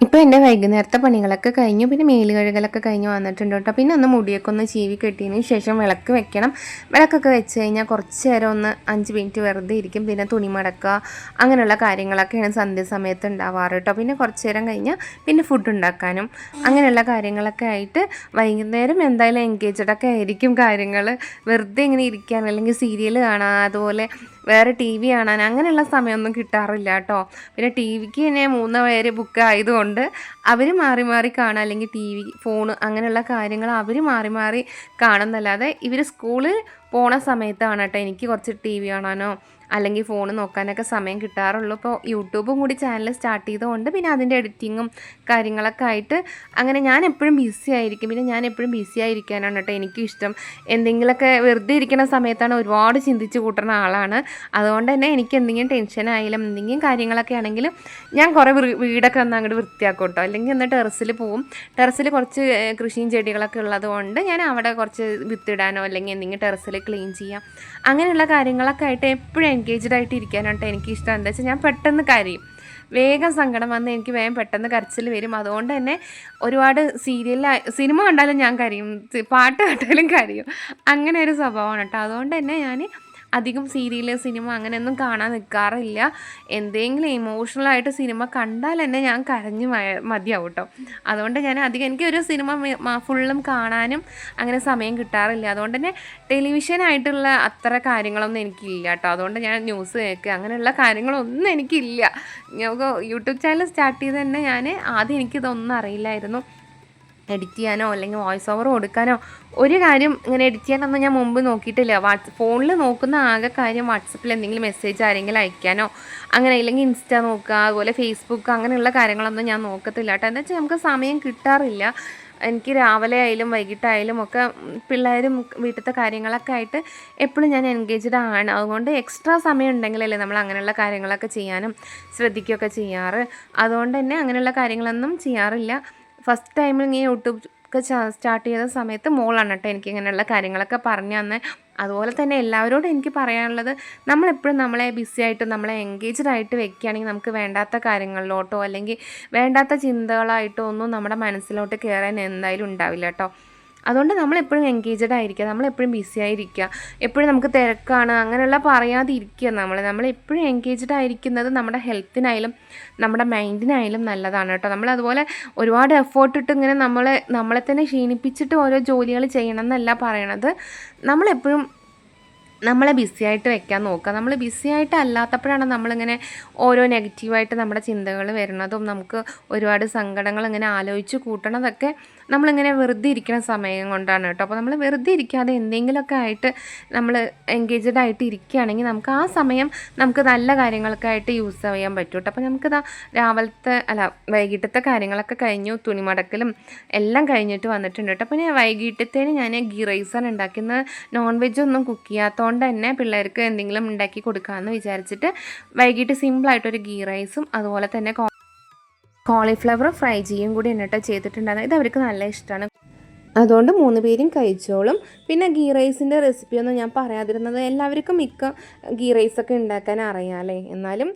ഇപ്പോൾ എന്റെ വൈകുന്നേരത്തെ പണികളൊക്കെ കഴിഞ്ഞു. പിന്നെ മേൽ കഴുകലൊക്കെ കഴിഞ്ഞ് വന്നിട്ടുണ്ട് കേട്ടോ. പിന്നെ ഒന്ന് മുടിയൊക്കെ ഒന്ന് ചീവി കെട്ടിയതിന് ശേഷം വിളക്ക് വെക്കണം. വിളക്കൊക്കെ വെച്ച് കഴിഞ്ഞാൽ കുറച്ച് നേരം ഒന്ന് അഞ്ച് മിനിറ്റ് വെറുതെ ഇരിക്കും. പിന്നെ തുണി മടക്കുക അങ്ങനെയുള്ള കാര്യങ്ങളൊക്കെയാണ് സന്ധ്യ സമയത്ത് ഉണ്ടാവാറ് കേട്ടോ. പിന്നെ കുറച്ച് നേരം കഴിഞ്ഞാൽ പിന്നെ ഫുഡ് ഉണ്ടാക്കാനും അങ്ങനെയുള്ള കാര്യങ്ങളൊക്കെ ആയിട്ട് വൈകുന്നേരം എന്തായാലും എൻഗേജഡൊക്കെ ആയിരിക്കും കാര്യങ്ങൾ വെറുതെ ഇങ്ങനെ ഇരിക്കാൻ അല്ലെങ്കിൽ സീരിയൽ കാണാൻ അതുപോലെ വേറെ ടി വി കാണാൻ അങ്ങനെയുള്ള സമയമൊന്നും കിട്ടാറില്ല കേട്ടോ. പിന്നെ ടി വിക്ക് തന്നെ മൂന്ന് പേര് ബുക്ക് ആയതുകൊണ്ട് അവർ മാറി മാറി കാണുക. അല്ലെങ്കിൽ ടി വി ഫോൺ അങ്ങനെയുള്ള കാര്യങ്ങൾ അവർ മാറി മാറി കാണുന്നല്ലാതെ ഇവർ സ്കൂളിൽ പോണ സമയത്താണ് കേട്ടോ എനിക്ക് കുറച്ച് ടി വി കാണാനോ അല്ലെങ്കിൽ ഫോൺ നോക്കാനൊക്കെ സമയം കിട്ടാറുള്ളൂ. ഇപ്പോൾ യൂട്യൂബും കൂടി ചാനൽ സ്റ്റാർട്ട് ചെയ്തുകൊണ്ട് പിന്നെ അതിന്റെ എഡിറ്റിങ്ങും കാര്യങ്ങളൊക്കെ ആയിട്ട് അങ്ങനെ ഞാൻ എപ്പോഴും ബിസി ആയിരിക്കും. പിന്നെ ഞാൻ എപ്പോഴും ബിസി ആയിരിക്കാനാണ് കേട്ടോ എനിക്കും ഇഷ്ടം. എന്തെങ്കിലുമൊക്കെ വെറുതെ ഇരിക്കുന്ന സമയത്താണ് ഒരുപാട് ചിന്തിച്ച് കൂട്ടുന്ന ആളാണ്. അതുകൊണ്ട് തന്നെ എനിക്ക് എന്തെങ്കിലും ടെൻഷനായാലും എന്തെങ്കിലും കാര്യങ്ങളൊക്കെ ആണെങ്കിലും ഞാൻ കുറേ വീടൊക്കെ ഒന്ന് അങ്ങോട്ട് വൃത്തിയാക്കും കേട്ടോ. അല്ലെങ്കിൽ ഒന്ന് ടെറസിൽ പോവും. ടെറസിൽ കുറച്ച് കൃഷിയും ചെടികളൊക്കെ ഉള്ളതുകൊണ്ട് ഞാൻ അവിടെ കുറച്ച് വിത്തിടാനോ അല്ലെങ്കിൽ എന്തെങ്കിലും ടെറസിൽ ക്ലീൻ ചെയ്യാം. അങ്ങനെയുള്ള കാര്യങ്ങളൊക്കെ ആയിട്ട് എപ്പോഴും എൻഗേജ്ഡ് ആയിട്ട് ഇരിക്കാനായിട്ട് എനിക്ക് ഇഷ്ടം എന്താ വെച്ചാൽ ഞാൻ പെട്ടെന്ന് കരയും. വേഗം സങ്കടം വന്ന് എനിക്ക് വേഗം പെട്ടെന്ന് കരച്ചിൽ വരും. അതുകൊണ്ട് തന്നെ ഒരുപാട് സീരിയൽ സിനിമ കണ്ടാലും ഞാൻ കരയും. പാട്ട് കേട്ടാലും കരയും. അങ്ങനെ ഒരു സ്വഭാവമാണ് കേട്ടോ. അതുകൊണ്ട് തന്നെ ഞാൻ അധികം സീരിയൽ സിനിമ അങ്ങനെയൊന്നും കാണാൻ നിൽക്കാറില്ല എന്തെങ്കിലും ഇമോഷണൽ ആയിട്ട് സിനിമ കണ്ടാൽ തന്നെ ഞാൻ കരഞ്ഞു മതിയാവും കേട്ടോ അതുകൊണ്ട് ഞാൻ അധികം എനിക്ക് ഒരു സിനിമ ഫുള്ളും കാണാനും അങ്ങനെ സമയം കിട്ടാറില്ല. അതുകൊണ്ട് തന്നെ ടെലിവിഷനായിട്ടുള്ള അത്ര കാര്യങ്ങളൊന്നും എനിക്കില്ല കേട്ടോ അതുകൊണ്ട് ഞാൻ ന്യൂസ് കേൾക്കുക അങ്ങനെയുള്ള കാര്യങ്ങളൊന്നും എനിക്കില്ല. യൂട്യൂബ് ചാനൽ സ്റ്റാർട്ട് ചെയ്ത് തന്നെ ഞാൻ ആദ്യം എനിക്കിതൊന്നും അറിയില്ലായിരുന്നു. എഡിറ്റ് ചെയ്യാനോ അല്ലെങ്കിൽ വോയിസ് ഓവർ കൊടുക്കാനോ ഒരു കാര്യം ഇങ്ങനെ എഡിറ്റ് ചെയ്യാനൊന്നും ഞാൻ മുമ്പ് നോക്കിയിട്ടില്ല. വാട്സ് ഫോണിൽ നോക്കുന്ന ആകെ കാര്യം വാട്സപ്പിൽ എന്തെങ്കിലും മെസ്സേജ് ആരെങ്കിലും അയക്കാനോ അങ്ങനെ ഇല്ലെങ്കിൽ ഇൻസ്റ്റ നോക്കുക അതുപോലെ ഫേസ്ബുക്ക് അങ്ങനെയുള്ള കാര്യങ്ങളൊന്നും ഞാൻ നോക്കത്തില്ല കേട്ടോ. എന്താ വെച്ചാൽ നമുക്ക് സമയം കിട്ടാറില്ല. എനിക്ക് രാവിലെ ആയാലും വൈകിട്ടായാലും ഒക്കെ പിള്ളേരും വീട്ടിലത്തെ കാര്യങ്ങളൊക്കെ ആയിട്ട് എപ്പോഴും ഞാൻ എൻഗേജ്ഡ് ആണ്. അതുകൊണ്ട് എക്സ്ട്രാ സമയം ഉണ്ടെങ്കിലല്ലേ നമ്മൾ അങ്ങനെയുള്ള കാര്യങ്ങളൊക്കെ ചെയ്യാനും ശ്രദ്ധിക്കുകയൊക്കെ ചെയ്യാറ്. അതുകൊണ്ട് തന്നെ അങ്ങനെയുള്ള കാര്യങ്ങളൊന്നും ചെയ്യാറില്ല. ഫസ്റ്റ് ടൈമിൽ ഇങ്ങനെ യൂട്യൂബ് ഒക്കെ സ്റ്റാർട്ട് ചെയ്ത സമയത്ത് മോളാണ് കേട്ടോ എനിക്ക് ഇങ്ങനെയുള്ള കാര്യങ്ങളൊക്കെ പറഞ്ഞു തന്നെ. അതുപോലെ തന്നെ എല്ലാവരോടും എനിക്ക് പറയാനുള്ളത് നമ്മളെപ്പോഴും നമ്മളെ ബിസി ആയിട്ട് നമ്മളെ എൻഗേജ്ഡ് ആയിട്ട് വെക്കുകയാണെങ്കിൽ നമുക്ക് വേണ്ടാത്ത കാര്യങ്ങളിലോട്ടോ അല്ലെങ്കിൽ വേണ്ടാത്ത ചിന്തകളായിട്ടോ ഒന്നും നമ്മുടെ മനസ്സിലോട്ട് കയറാൻ എന്തായാലും ഉണ്ടാവില്ല കേട്ടോ. അതുകൊണ്ട് നമ്മളെപ്പോഴും എൻഗേജഡ് ആയിരിക്കുക നമ്മളെപ്പോഴും ബിസി ആയിരിക്കുക എപ്പോഴും നമുക്ക് തിരക്കാണ് അങ്ങനെയുള്ള പറയാതെ ഇരിക്കുക നമ്മൾ നമ്മളെപ്പോഴും എൻഗേജഡ് ആയിരിക്കുന്നത് നമ്മുടെ ഹെൽത്തിനായാലും നമ്മുടെ മൈൻഡിനായാലും നല്ലതാണ് കേട്ടോ. നമ്മളതുപോലെ ഒരുപാട് എഫേർട്ട് ഇട്ട് ഇങ്ങനെ നമ്മളെ നമ്മളെ തന്നെ ക്ഷീണിപ്പിച്ചിട്ട് ഓരോ ജോലികൾ ചെയ്യണം എന്നല്ല പറയണത്. നമ്മളെപ്പോഴും നമ്മളെ ബിസി ആയിട്ട് വെക്കാൻ നോക്കുക. നമ്മൾ ബിസി ആയിട്ട് അല്ലാത്തപ്പോഴാണ് നമ്മളിങ്ങനെ ഓരോ നെഗറ്റീവായിട്ട് നമ്മുടെ ചിന്തകൾ വരുന്നതും നമുക്ക് ഒരുപാട് സങ്കടങ്ങൾ ഇങ്ങനെ ആലോചിച്ച് കൂട്ടണതൊക്കെ നമ്മളിങ്ങനെ വെറുതെ ഇരിക്കുന്ന സമയം കൊണ്ടാണ് കേട്ടോ. അപ്പോൾ നമ്മൾ വെറുതെ ഇരിക്കാതെ എന്തെങ്കിലുമൊക്കെ ആയിട്ട് നമ്മൾ എൻഗേജഡ് ആയിട്ട് ഇരിക്കുകയാണെങ്കിൽ നമുക്ക് ആ സമയം നമുക്ക് നല്ല കാര്യങ്ങൾക്കായിട്ട് യൂസ് ചെയ്യാൻ പറ്റും അപ്പോൾ നമുക്കിതാ രാവിലത്തെ അല്ല വൈകിട്ടത്തെ കാര്യങ്ങളൊക്കെ കഴിഞ്ഞു തുണിമടക്കലും എല്ലാം കഴിഞ്ഞിട്ട് വന്നിട്ടുണ്ട് കേട്ടോ. അപ്പോൾ ഞാൻ വൈകിട്ടത്തേന് ഞാൻ ഗീ റൈസാണ് ഉണ്ടാക്കുന്നത് നോൺ വെജ് ഒന്നും കുക്ക് ചെയ്യാത്തതുകൊണ്ട് തന്നെ പിള്ളേർക്ക് എന്തെങ്കിലും ഉണ്ടാക്കി കൊടുക്കാമെന്ന് വിചാരിച്ചിട്ട് വൈകിട്ട് സിമ്പിളായിട്ടൊരു ഗീ റൈസും അതുപോലെ തന്നെ കോളിഫ്ലവർ ഫ്രൈ ചെയ്യും കൂടി എന്നിട്ട് ചെയ്തിട്ടുണ്ടായിരുന്നു. ഇത് അവർക്ക് നല്ല ഇഷ്ടമാണ് അതുകൊണ്ട് മൂന്ന് പേരും കഴിച്ചോളും. പിന്നെ ഗീ റൈസിന്റെ റെസിപ്പിയൊന്നും ഞാൻ പറയാതിരുന്നത് എല്ലാവർക്കും മിക്ക ഗീ റൈസൊക്കെ ഉണ്ടാക്കാൻ അറിയാമല്ലേ എന്നാലും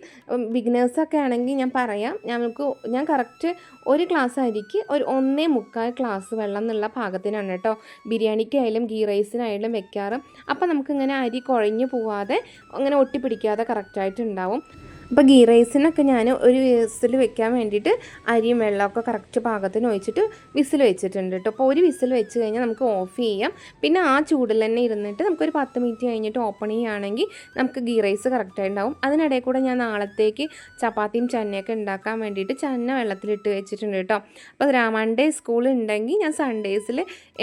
ബിഗിനേഴ്സൊക്കെ ആണെങ്കിൽ ഞാൻ പറയാം. ഞങ്ങൾക്ക് ഞാൻ കറക്റ്റ് ഒരു ക്ലാസ് അരിക്ക് ഒരു ഒന്നേ മുക്കാൽ ഗ്ലാസ് വെള്ളം എന്നുള്ള പാകത്തിനാണ് കേട്ടോ ബിരിയാണിക്കായാലും ഗീ റൈസിനായാലും വെക്കാറ്. അപ്പം നമുക്കിങ്ങനെ അരി കുഴഞ്ഞു പോവാതെ അങ്ങനെ ഒട്ടിപ്പിടിക്കാതെ കറക്റ്റായിട്ട് ഉണ്ടാവും. അപ്പോൾ ഗീ റൈസിനൊക്കെ ഞാൻ ഒരു വിസിൽ വെക്കാൻ വേണ്ടിയിട്ട് അരിയും വെള്ളമൊക്കെ കറക്റ്റ് പാകത്തിന് ഒഴിച്ചിട്ട് വിസിൽ വെച്ചിട്ടുണ്ട് കേട്ടോ. അപ്പോൾ ഒരു വിസിൽ വെച്ച് കഴിഞ്ഞാൽ നമുക്ക് ഓഫ് ചെയ്യാം. പിന്നെ ആ ചൂടിൽ തന്നെ ഇരുന്നിട്ട് നമുക്കൊരു പത്ത് മിനിറ്റ് കഴിഞ്ഞിട്ട് ഓപ്പൺ ചെയ്യുകയാണെങ്കിൽ നമുക്ക് ഗീ റൈസ് കറക്റ്റായി ഉണ്ടാവും. അതിനിടയിൽ കൂടെ ഞാൻ നാളത്തേക്ക് ചപ്പാത്തിയും ചന്നയൊക്കെ ഉണ്ടാക്കാൻ വേണ്ടിയിട്ട് ചന്ന വെള്ളത്തിലിട്ട് വെച്ചിട്ടുണ്ട് കേട്ടോ. അപ്പോൾ മൺഡേ സ്കൂൾ ഉണ്ടെങ്കിൽ ഞാൻ സൺഡേസിൽ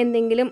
എന്തെങ്കിലും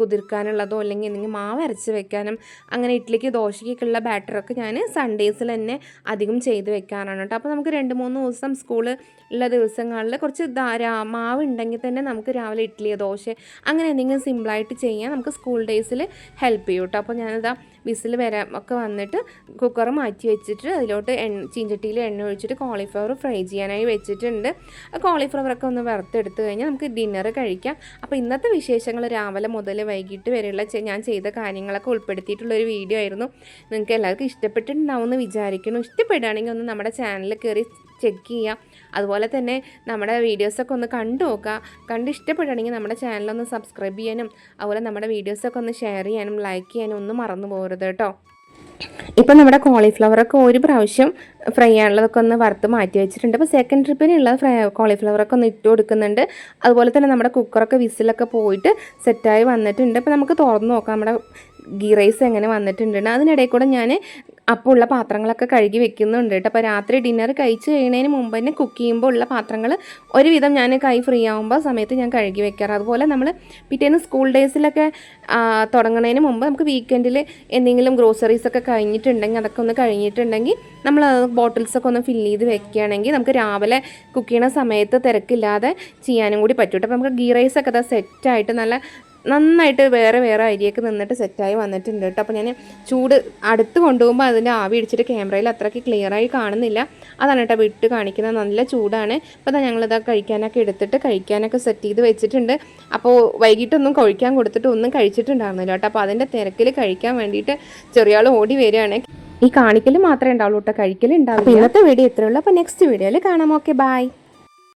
കുതിർക്കാനുള്ളതോ അല്ലെങ്കിൽ എന്തെങ്കിലും മാവ് അരച്ച് വെക്കാനും അങ്ങനെ ഇഡ്ഡലിക്ക് ദോശയ്ക്കൊക്കെയുള്ള ബാറ്ററൊക്കെ ഞാൻ സൺഡേസിൽ തന്നെ അധികം ചെയ്യും. ചെയ്ത് വെക്കാറാണ് കേട്ടോ. അപ്പോൾ നമുക്ക് രണ്ട് മൂന്ന് ദിവസം സ്കൂൾ ഉള്ള ദിവസങ്ങളിൽ കുറച്ച് ധാരാ മാവ് ഉണ്ടെങ്കിൽ തന്നെ നമുക്ക് രാവിലെ ഇഡ്ഡലിയോ ദോശ അങ്ങനെ എന്തെങ്കിലും സിമ്പിളായിട്ട് ചെയ്യാൻ നമുക്ക് സ്കൂൾ ഡേയ്സിൽ ഹെൽപ്പ് ചെയ്യും കേട്ടോ. അപ്പോൾ ഞാനിതാ വിസിൽ വരാൻ ഒക്കെ വന്നിട്ട് കുക്കർ മാറ്റി വെച്ചിട്ട് അതിലോട്ട് എണ്ണ ചീഞ്ചട്ടിയിൽ എണ്ണ ഒഴിച്ചിട്ട് കോളിഫ്ലവർ ഫ്രൈ ചെയ്യാനായി വെച്ചിട്ടുണ്ട്. ആ കോളിഫ്ലവറൊക്കെ ഒന്ന് വറുത്തെടുത്ത് കഴിഞ്ഞാൽ നമുക്ക് ഡിന്നർ കഴിക്കാം. അപ്പോൾ ഇന്നത്തെ വിശേഷങ്ങൾ രാവിലെ മുതൽ വൈകിട്ട് വരെയുള്ള ഞാൻ ചെയ്ത കാര്യങ്ങളൊക്കെ ഉൾപ്പെടുത്തിയിട്ടുള്ള ഒരു വീഡിയോ ആയിരുന്നു. നിങ്ങൾക്ക് എല്ലാവർക്കും ഇഷ്ടപ്പെട്ടിട്ടുണ്ടാവും എന്ന് വിചാരിക്കുന്നു. ഇഷ്ടപ്പെടുകയാണെങ്കിൽ ഒന്ന് നമ്മുടെ ചാനലിൽ കയറി ചെക്ക് ചെയ്യുക അതുപോലെ തന്നെ നമ്മുടെ വീഡിയോസൊക്കെ ഒന്ന് കണ്ടു നോക്കുക. കണ്ട് ഇഷ്ടപ്പെടുകയാണെങ്കിൽ നമ്മുടെ ചാനലൊന്ന് സബ്സ്ക്രൈബ് ചെയ്യാനും അതുപോലെ നമ്മുടെ വീഡിയോസൊക്കെ ഒന്ന് ഷെയർ ചെയ്യാനും ലൈക്ക് ചെയ്യാനും ഒന്നും മറന്നു പോകരുത് കേട്ടോ. ഇപ്പം നമ്മുടെ കോളിഫ്ലവറൊക്കെ ഒരു പ്രാവശ്യം ഫ്രൈ ചെയ്യാനുള്ളതൊക്കെ ഒന്ന് വറുത്ത് മാറ്റി വെച്ചിട്ടുണ്ട്. അപ്പോൾ സെക്കൻഡ് ട്രിപ്പിനുള്ള ഫ്രൈ കോളിഫ്ലവറൊക്കെ ഒന്ന് ഇട്ട് കൊടുക്കുന്നുണ്ട്. അതുപോലെ തന്നെ നമ്മുടെ കുക്കറൊക്കെ വിസിലൊക്കെ പോയിട്ട് സെറ്റായി വന്നിട്ടുണ്ട്. അപ്പോൾ നമുക്ക് തുറന്ന് നോക്കാം. നമ്മുടെ ഗീ റൈസ് എങ്ങനെ വന്നിട്ടുണ്ട് അതിനിടയിൽ കൂടെ ഞാൻ അപ്പോൾ ഉള്ള പാത്രങ്ങളൊക്കെ കഴുകി വെക്കുന്നുണ്ട് കേട്ടോ. അപ്പോൾ രാത്രി ഡിന്നർ കഴിച്ച് കഴിയുന്നതിന് മുമ്പ് തന്നെ കുക്ക് ചെയ്യുമ്പോൾ ഉള്ള പാത്രങ്ങൾ ഒരുവിധം ഞാൻ കൈ ഫ്രീ ആകുമ്പോൾ സമയത്ത് ഞാൻ കഴുകി വെക്കാറ്. അതുപോലെ നമ്മൾ പിറ്റേന്ന് സ്കൂൾ ഡേയ്സിലൊക്കെ തുടങ്ങുന്നതിന് മുമ്പ് നമുക്ക് വീക്കെൻഡിൽ എന്തെങ്കിലും ഗ്രോസറീസൊക്കെ കഴിഞ്ഞിട്ടുണ്ടെങ്കിൽ അതൊക്കെ ഒന്ന് കഴിഞ്ഞിട്ടുണ്ടെങ്കിൽ നമ്മൾ ബോട്ടിൽസൊക്കെ ഒന്ന് ഫില്ല് ചെയ്ത് വെക്കുകയാണെങ്കിൽ നമുക്ക് രാവിലെ കുക്ക് ചെയ്യണ സമയത്ത് തിരക്കില്ലാതെ ചെയ്യാനും കൂടി പറ്റും അപ്പോൾ നമുക്ക് ഗീ റൈസൊക്കെ ഒക്കെ സെറ്റായിട്ട് നല്ല നന്നായിട്ട് വേറെ വേറെ അരിയൊക്കെ നിന്നിട്ട് സെറ്റായി വന്നിട്ടുണ്ട് കേട്ടോ. അപ്പോൾ ഞാൻ ചൂട് അടുത്ത് കൊണ്ടുപോകുമ്പോൾ അതിന്റെ ആവി അടിച്ചിട്ട് ക്യാമറയിൽ അത്രയ്ക്ക് ക്ലിയറായി കാണുന്നില്ല. അതാണ് കേട്ടോ വിട്ട് കാണിക്കുന്നത് നല്ല ചൂടാണ്. അപ്പോൾ അതാ ഞങ്ങളിത് കഴിക്കാനൊക്കെ എടുത്തിട്ട് കഴിക്കാനൊക്കെ സെറ്റ് ചെയ്ത് വെച്ചിട്ടുണ്ട്. അപ്പോൾ വൈകിട്ടൊന്നും കഴിക്കാൻ കൊടുത്തിട്ട് ഒന്നും കഴിച്ചിട്ടുണ്ടായിരുന്നില്ല കേട്ടോ. അപ്പോൾ അതിന്റെ തിരക്കിൽ കഴിക്കാൻ വേണ്ടിയിട്ട് ചെറിയ ആൾ ഓടി വരികയാണ്. ഈ കാണിക്കൽ മാത്രമേ ഉണ്ടാവുള്ളൂ കേട്ടോ. കഴിക്കൽ ഉണ്ടാവില്ല. ഇന്നത്തെ വീഡിയോ ഇത്രയുള്ളൂ അപ്പോൾ നെക്സ്റ്റ് വീഡിയോയിൽ കാണാം. Okay bye